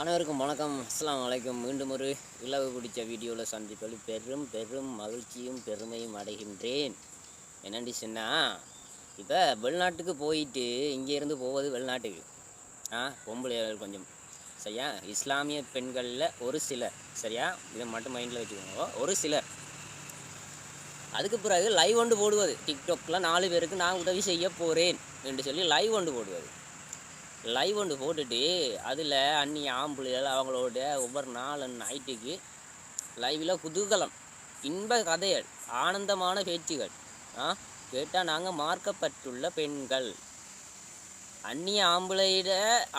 அனைவருக்கும் வணக்கம். அஸ்லாம் வலைக்கம் மீண்டும் ஒரு இலவு பிடிச்ச வீடியோவில் சந்திப்பதில் பெரும் பெரும் மகிழ்ச்சியும் பெருமையும் அடைகின்றேன். என்னண்டி சொன்னால் இப்போ வெளிநாட்டுக்கு போயிட்டு இங்கேருந்து போவது வெளிநாட்டுக்கு. ஆ பொம்பளைகள் கொஞ்சம். சரியா? இஸ்லாமிய பெண்களில் ஒரு சிலர். சரியா? இதை மட்டும் மைண்டில் வச்சுக்கோங்க. ஒரு சிலர். அதுக்கு பிறகு லைவ் ஒன்று போடுவது. டிக்டாக்ல நாலு பேருக்கு நான் உதவி செய்ய போகிறேன் என்று சொல்லி லைவ் ஒன்று போடுவது. லைவ் ஒன்று போட்டுட்டு அதில் அன்னி ஆம்புலைகள் அவங்களோட ஒவ்வொரு நாள் நைட்டுக்கு லைவில் குதூகலம் இன்ப கதைகள் ஆனந்தமான பேச்சுகள் ஆ? கேட்டால் நாங்கள் மார்க்கப்பட்டுள்ள பெண்கள். அந்நிய ஆம்பளையிட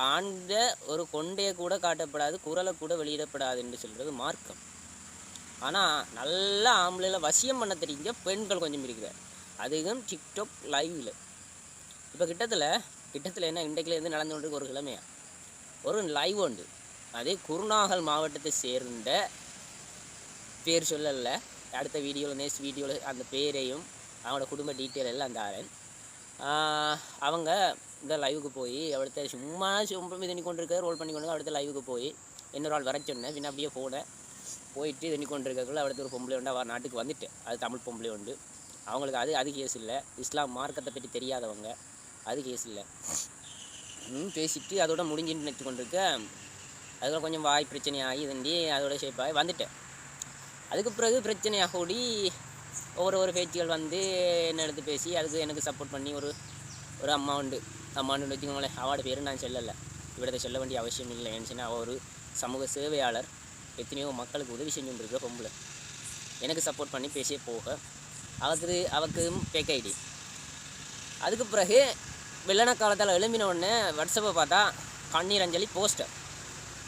ஆண்ட ஒரு கொண்டையை கூட காட்டப்படாது குரலை கூட வெளியிடப்படாது என்று சொல்கிறது மார்க்கம். ஆனால் நல்ல ஆம்பளையில் வசியம் பண்ண தெரிஞ்ச பெண்கள் கொஞ்சம் இருக்கிறார். அதுவும் டிக்டாக் லைவில் இப்போ கிட்டத்தில் கிட்டத்தில் என்ன இன்றைக்கிலேருந்து நடந்து கொண்டிருக்க ஒரு கிழமையா ஒரு லைவ் உண்டு. அதே குருநாகல் மாவட்டத்தை சேர்ந்த பேர் சொல்லல. அடுத்த வீடியோவில் நெக்ஸ்ட் வீடியோவில் அந்த பேரையும் அவங்களோட குடும்ப டீட்டெயில் எல்லாம் தாரேன். அவங்க இந்த லைவுக்கு போய் அடுத்த சும்மா சும்மா இது பண்ணி கொண்டிருக்க ரோல் பண்ணி கொண்டு அடுத்த லைவுக்கு போய் இன்னொரு ஆள் வர சொன்னேன். பின்ன அப்படியே போனேன் போயிட்டு இது பண்ணி கொண்டிருக்கக்குள்ள அடுத்த ஒரு பொம்பளை உண்டு. அவர் நாட்டுக்கு வந்துட்டு அது தமிழ் பொம்பளை உண்டு. அவங்களுக்கு அது அது கேஸ் இல்லை. இஸ்லாம் மார்க்கத்தை பற்றி தெரியாதவங்க. அது கேஸ் இல்லை. பேசிட்டு அதோட முடிஞ்சுட்டு நினச்சி கொண்டிருக்க அதோட கொஞ்சம் வாய் பிரச்சனையாகி தண்டி அதோட ஷேப்பாகி வந்துட்டேன். அதுக்கு பிறகு பிரச்சனையாக கூடி ஒவ்வொரு ஒரு பேச்சுகள் வந்து என்ன எடுத்து பேசி அதுக்கு எனக்கு சப்போர்ட் பண்ணி ஒரு ஒரு அம்மா உண்டு. வச்சுக்கோங்களேன் அவளோட பேர் நான் சொல்லலை. இவரதை சொல்ல வேண்டிய அவசியம் இல்லை ஏன்னு அவள் ஒரு சமூக சேவையாளர். எத்தனையோ மக்களுக்கு உதவி செஞ்சு கொண்டிருக்கிற பொம்பளை. எனக்கு சப்போர்ட் பண்ணி பேசியே போக. அவருக்கு அவருக்கு பேக் ஐடி அதுக்கு பிறகு வெள்ளன காலத்தில் எழும்பின உடனே வாட்ஸ்அப்பை பார்த்தா கண்ணீர் அஞ்சலி போஸ்டர்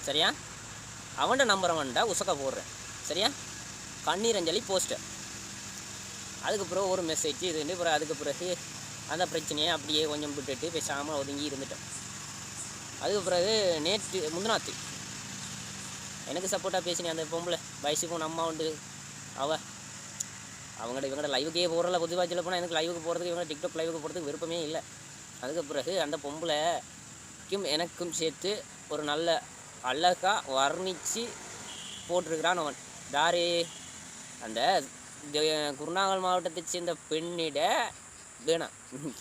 சரியா? அவன்ட நம்பரை உசக்க போடுறேன். சரியா? கண்ணீர் அஞ்சலி போஸ்டர் அதுக்கு பிறகு ஒரு மெசேஜ் இது பிறகு அதுக்கு பிறகு அந்த பிரச்சனையை அப்படியே கொஞ்சம் விட்டுட்டு பேசாமல் ஒதுங்கி இருந்துட்டேன். அதுக்கு பிறகு நேற்று முந்தினாத்து எனக்கு சப்போர்ட்டாக பேசினேன் அந்த பொம்பளை வயசுக்கும் நம்ம உண்டு அவ. அவங்கள்ட்ட இவங்கள்ட்ட லைவுக்கே போகிறல பொதுவாக சொல்ல போனால் எனக்கு லைவுக்கு போகிறதுக்கு இவங்க டிக்டாக் லைவுக்கு போகிறதுக்கு விருப்பமே இல்லை. அதுக்கு பிறகு அந்த பொம்பளைக்கும் எனக்கும் சேர்த்து ஒரு நல்ல அழகாக வர்ணித்து போட்டிருக்கிறான் அவன். தாரே அந்த குருநாகல் மாவட்டத்தை சேர்ந்த பெண்ணிட வேணாம்.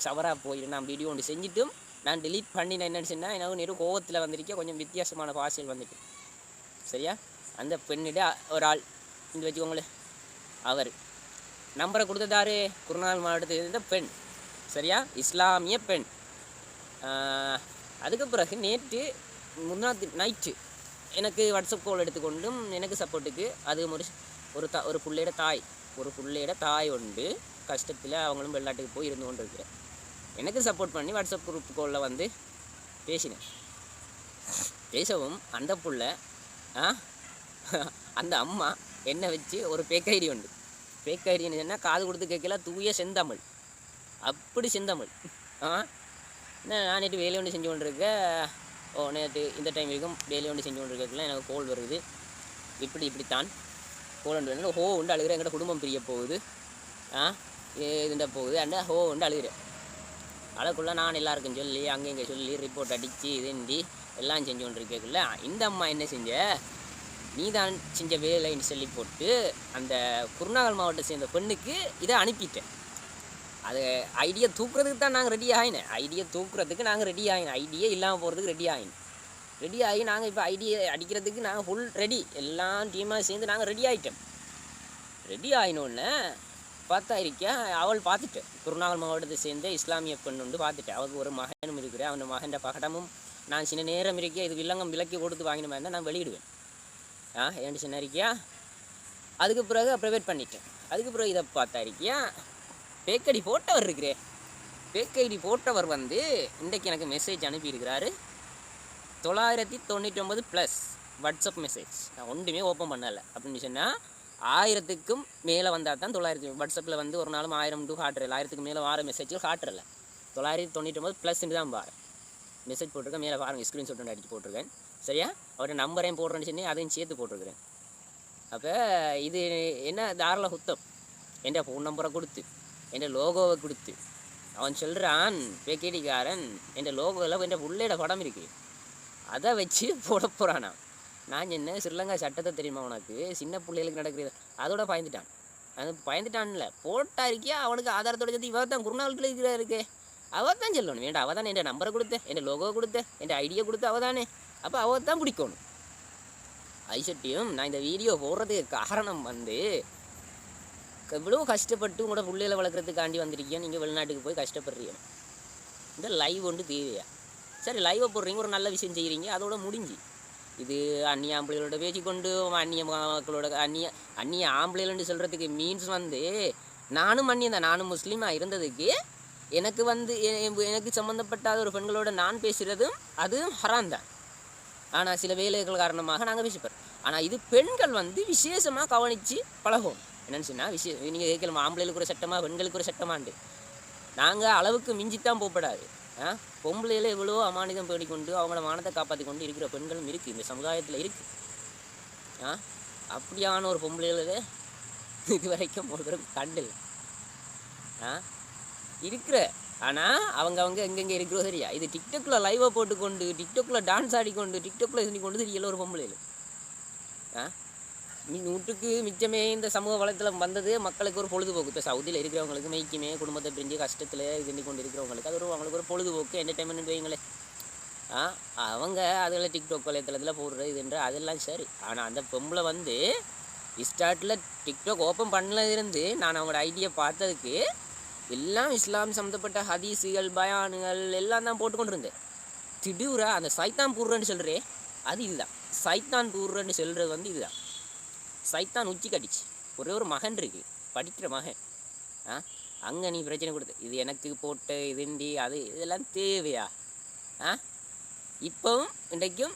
சவராக போயிடு நான் வீடியோ ஒன்று செஞ்சுட்டும் நான் டிலீட் பண்ணினேன். என்னென்னு சொன்னால் எனக்கு நேரம் கோவத்தில் வந்திருக்க கொஞ்சம் வித்தியாசமான பாஷையில் வந்துட்டு சரியா? அந்த பெண்ணிட ஒரு ஆள். இந்த வச்சுக்கோங்களேன். அவர். நம்பரை கொடுத்ததாரு குருநாள் மாவட்டத்தை சேர்ந்த பெண். சரியா? இஸ்லாமிய பெண். அதுக்கு பிறகு நேற்று முன்னாள் நைட்டு எனக்கு வாட்ஸ்அப் கால் எடுத்துக்கொண்டும் எனக்கு சப்போர்ட்டுக்கு அது ஒரு ஒரு தா ஒரு பிள்ளையோட தாய் ஒரு பிள்ளையோட தாய் உண்டு. கஷ்டத்தில் அவங்களும் வெளிநாட்டுக்கு போய் இருந்து கொண்டு இருக்கிறேன் எனக்கு சப்போர்ட் பண்ணி வாட்ஸ்அப் குரூப் காலில் வந்து பேசினேன். பேசவும் அந்த புள்ள ஆ அந்த அம்மா என்னை வச்சு ஒரு பேக்கைரி உண்டு. பேக்கைரின்னு சொன்னால் காது கொடுத்து கேட்கல தூய செந்தமிழ். அப்படி செந்தமிழ் ஆ? என்ன நான் நேற்று வேலை ஒன்று செஞ்சு கொண்டிருக்க ஓ நேற்று இந்த டைம் வரைக்கும் வேலை ஒன்று செஞ்சு கொண்டிருக்கலாம் எனக்கு கோல் வருது. இப்படி இப்படித்தான். கோல் ஒன்று ஹோ உண்டு அழுகிறேன். எங்கிட்ட குடும்பம் பிரிய போகுது. ஆ? இதுண்ட போகுது. அண்ட் ஹோ உண்டு அழுகிறேன். அதுக்குள்ளே நான் எல்லாருக்கும் சொல்லி அங்கே இங்கே சொல்லி ரிப்போர்ட் அடித்து இதுண்டி எல்லாம் செஞ்சு கொண்டிருக்கக்குள்ள இந்த அம்மா என்ன செஞ்ச? நீ தான் செஞ்ச வேலைன்னு சொல்லி போட்டு அந்த குருநாகல் மாவட்டத்தை சேர்ந்த பெண்ணுக்கு இதை அனுப்பிட்டேன். அது ஐடியா தூக்குறதுக்கு தான் நாங்கள் ரெடி ஆகினேன் ஐடியா தூக்குறதுக்கு நாங்கள் ரெடி ஆகினோம் ஐடியா இல்லாமல் போகிறதுக்கு ரெடி ஆகினோம் ரெடி ஆகி நாங்கள் இப்போ ஐடியா அடிக்கிறதுக்கு நாங்கள் ஃபுல் ரெடி எல்லாம் டீமாக சேர்ந்து நாங்கள் ரெடி ஆகிட்டோம் ரெடி ஆகினோடனே பார்த்தா இருக்கியா அவள் பார்த்துட்டேன் திருநாகல் மாவட்டத்தை சேர்ந்த இஸ்லாமிய பெண் வந்து பார்த்துட்டேன் அவளுக்கு ஒரு மகனும் இருக்கிறேன் அவன் மகன் பகடமும் நான் சின்ன நேரம் இருக்கியா இது வில்லங்கம் விலக்கி கொடுத்து வாங்கின இருந்தால் நான் வெளியிடுவேன். ஆ ஏன்னு சின்ன இருக்கியா அதுக்கு பிறகு ப்ரைவேட் பண்ணிட்டேன். அதுக்கு பிறகு இதை பார்த்தா இருக்கியா பேக்கடி போட்டவர் இருக்கிறே. பேக்கடி போட்டவர் வந்து இன்றைக்கு எனக்கு மெசேஜ் அனுப்பியிருக்கிறாரு. தொள்ளாயிரத்தி தொண்ணூற்றி ஒம்பது ப்ளஸ் வாட்ஸ்அப் மெசேஜ் நான் ஒன்றுமே ஓப்பன் பண்ணலை. அப்படின்னு சொன்னால் ஆயிரத்துக்கும் மேலே வந்தால் தான் தொள்ளாயிரத்தி வாட்ஸ்அப்பில் வந்து ஒரு நாளும் ஆயிரம் டூ காட்டுறல ஆயிரத்துக்கு மேலே வார மெசேஜ்கள் காட்டுறல தொள்ளாயிரத்தி தொண்ணூற்றி ஒம்பது ப்ளஸ்ன்னு தான் பாரு மெசேஜ் போட்டிருக்கேன் மேலே பாருங்கள் ஸ்க்ரீன்ஷாட் ஒன்று அடிச்சு போட்டிருக்கேன். சரியா? அவரோட நம்பரையும் போடுறேன்னு சொல்லி அதையும் சேர்த்து போட்டிருக்கிறேன். அப்போ இது என்ன தாராள குத்தம். என் ஃபோன் நம்பரை கொடுத்து. என் லோகோவை கொடுத்து அவன் சொல்கிறான் பேக்கேடிக்காரன் என் லோகோவில் என் புள்ளையோட படம் இருக்குது அதை வச்சு போட போகிறானா நான் என்ன ஸ்ரீலங்கா சட்டத்தை தெரியுமா உனக்கு சின்ன பிள்ளைகளுக்கு நடக்கிறது அதோட பயந்துட்டான் அது பயந்துட்டான்ல போட்டா இருக்கியா அவனுக்கு ஆதாரத்தோட சேர்த்து இவ தான் குருநாள் இருக்கிறா இருக்கே அவ தான் சொல்லணும் வேண்டாம் அவள் தானே என் நம்பரை கொடுத்த என் லோகோ கொடுத்த என் ஐடியா கொடுத்த அவள் தானே அப்போ அவள் தான் பிடிக்கணும் ஐசட்டியும் நான் இந்த வீடியோ போடுறதுக்கு காரணம் வந்து இவ்வளோ கஷ்டப்பட்டு உங்களோட பிள்ளைகளை வளர்க்குறதுக்காண்டி வந்திருக்கீங்க நீங்கள் வெளிநாட்டுக்கு போய் கஷ்டப்படுறீங்க. இந்த லைவ் ஒன்று தேவையா? சரி லைவை போடுறீங்க ஒரு நல்ல விஷயம் செய்கிறீங்க அதோட முடிஞ்சு. இது அந்நிய ஆம்பளைகளோட பேசிக்கொண்டு அந்நிய மக்களோட அந்நிய அந்நிய ஆம்பளைகள்னு சொல்கிறதுக்கு மீன்ஸ் வந்து நானும் அந்நியம் தான் நானும் முஸ்லீமாக இருந்ததுக்கு எனக்கு வந்து எனக்கு சம்மந்தப்பட்டாத ஒரு பெண்களோட நான் பேசுகிறதும் அதுவும் ஹராம் தான். ஆனால் சில வேலைகள் காரணமாக நாங்கள் பேசிப்போம். ஆனால் இது பெண்கள் வந்து விசேஷமாக கவனித்து பழகும் என்னன்னு சொன்னால் விஷயம் நீங்கள் கேட்கலாம் ஆம்பளைகளுக்கு ஒரு சட்டமாக பெண்களுக்கு ஒரு சட்டமாண்டு. நாங்கள் அளவுக்கு மிஞ்சித்தான் போகப்படாது ஆ? பொம்பளையில் எவ்வளோ அமானிதம் பேடிக்கொண்டு அவங்கள மானத்தை காப்பாற்றி கொண்டு இருக்கிற பெண்களும் இருக்குது இந்த சமுதாயத்தில் இருக்குது ஆ? அப்படியான ஒரு பொம்பளைகள இது வரைக்கும் ஒரு கண்டில். ஆ? இருக்கிற ஆனால் அவங்க அவங்க எங்கெங்கே இருக்கிறோ சரியா இது டிக்டாக்ல லைவாக போட்டுக்கொண்டு டிக்டாக்ல டான்ஸ் ஆடிக்கொண்டு டிக்டாக்ல இது கொண்டு தெரியல ஒரு பொம்பளையில். ஆ? நூற்றுக்கு மிச்சமே இந்த சமூக வளத்தில் வந்தது மக்களுக்கு ஒரு பொழுதுபோக்கு. இப்போ சவுதியில் இருக்கிறவங்களுக்கு மெய்க்குமே குடும்பத்தை பிரிஞ்சு கஷ்டத்தில் இது கொண்டு இருக்கிறவங்களுக்கு அது ஒரு அவங்களுக்கு ஒரு பொழுதுபோக்கு என்டர்டைன்மெண்ட் வைங்களே ஆ அவங்க அதில் டிக்டாக் வலைத்தளத்தில் போடுறது இதுன்ற அதெல்லாம் சரி. ஆனால் அந்த பொம்பளை வந்து ஸ்டார்ட்டில் டிக்டாக் ஓப்பன் பண்ணதுலேருந்து நான் அவங்களோட ஐடியை பார்த்ததுக்கு எல்லாம் இஸ்லாம் சம்மந்தப்பட்ட ஹதீஸுகள் பயானுகள் எல்லாம் தான் போட்டுக்கொண்டு இருந்தேன் திடீரா அந்த சைத்தான் பூர்றன்னு சொல்கிறே அது இதுதான். சைத்தான் பூர்றன்னு சொல்கிறது வந்து இதுதான். சைத்தான் உச்சி கட்டிச்சு ஒரே ஒரு மகன் இருக்கு. படிக்கிற மகன். ஆ? அங்கே நீ பிரச்சனை கொடுத்து இது எனக்கு போட்டு இதுண்டி அது இதெல்லாம் தேவையா? ஆ? இப்போவும் இன்றைக்கும்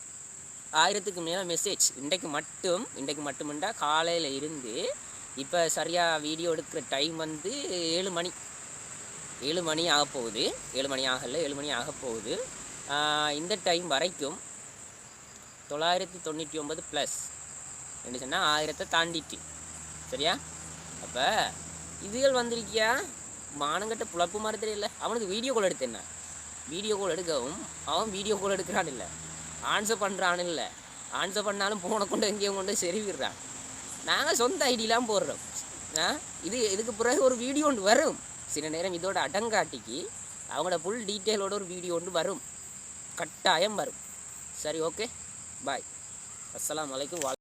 ஆயிரத்துக்கு மேலே மெசேஜ் இன்றைக்கு மட்டும் இன்றைக்கு மட்டுமெண்டா காலையில் இருந்து இப்போ சரியாக வீடியோ எடுக்கிற டைம் வந்து ஏழு மணி. ஏழு மணி ஆக போகுது. ஏழு மணி ஆகல ஏழு மணி ஆக போகுது. இந்த டைம் வரைக்கும் தொள்ளாயிரத்தி தொண்ணூற்றி ஒன்பது ப்ளஸ் ரெண்டு சொன்னால் ஆயிரத்தை தாண்டிட்டு. சரியா? அப்போ இதுகள் வந்திருக்கியா? மானங்கட்ட புழப்பு மாதிரி தெரியல. அவனுக்கு வீடியோ கால் எடுத்து வீடியோ கால் எடுக்கவும் அவன் வீடியோ கால் எடுக்கிறான் இல்லை. ஆன்சர் பண்ணுறான் இல்லை. ஆன்சர் பண்ணாலும் போனை கொண்டு எங்கேயும் கொண்டு செருவிடுறான். நாங்கள் சொந்த ஐடியெலாம் போடுறோம். ஆ? இது இதுக்கு பிறகு ஒரு வீடியோ ஒன்று வரும். சில நேரம் இதோட அடங்காட்டிக்கு அவங்களோட ஃபுல் டீட்டெயிலோட ஒரு வீடியோ ஒன்று வரும். கட்டாயம் வரும். சரி ஓகே பாய் அஸ்லாம் வலைக்கும் வா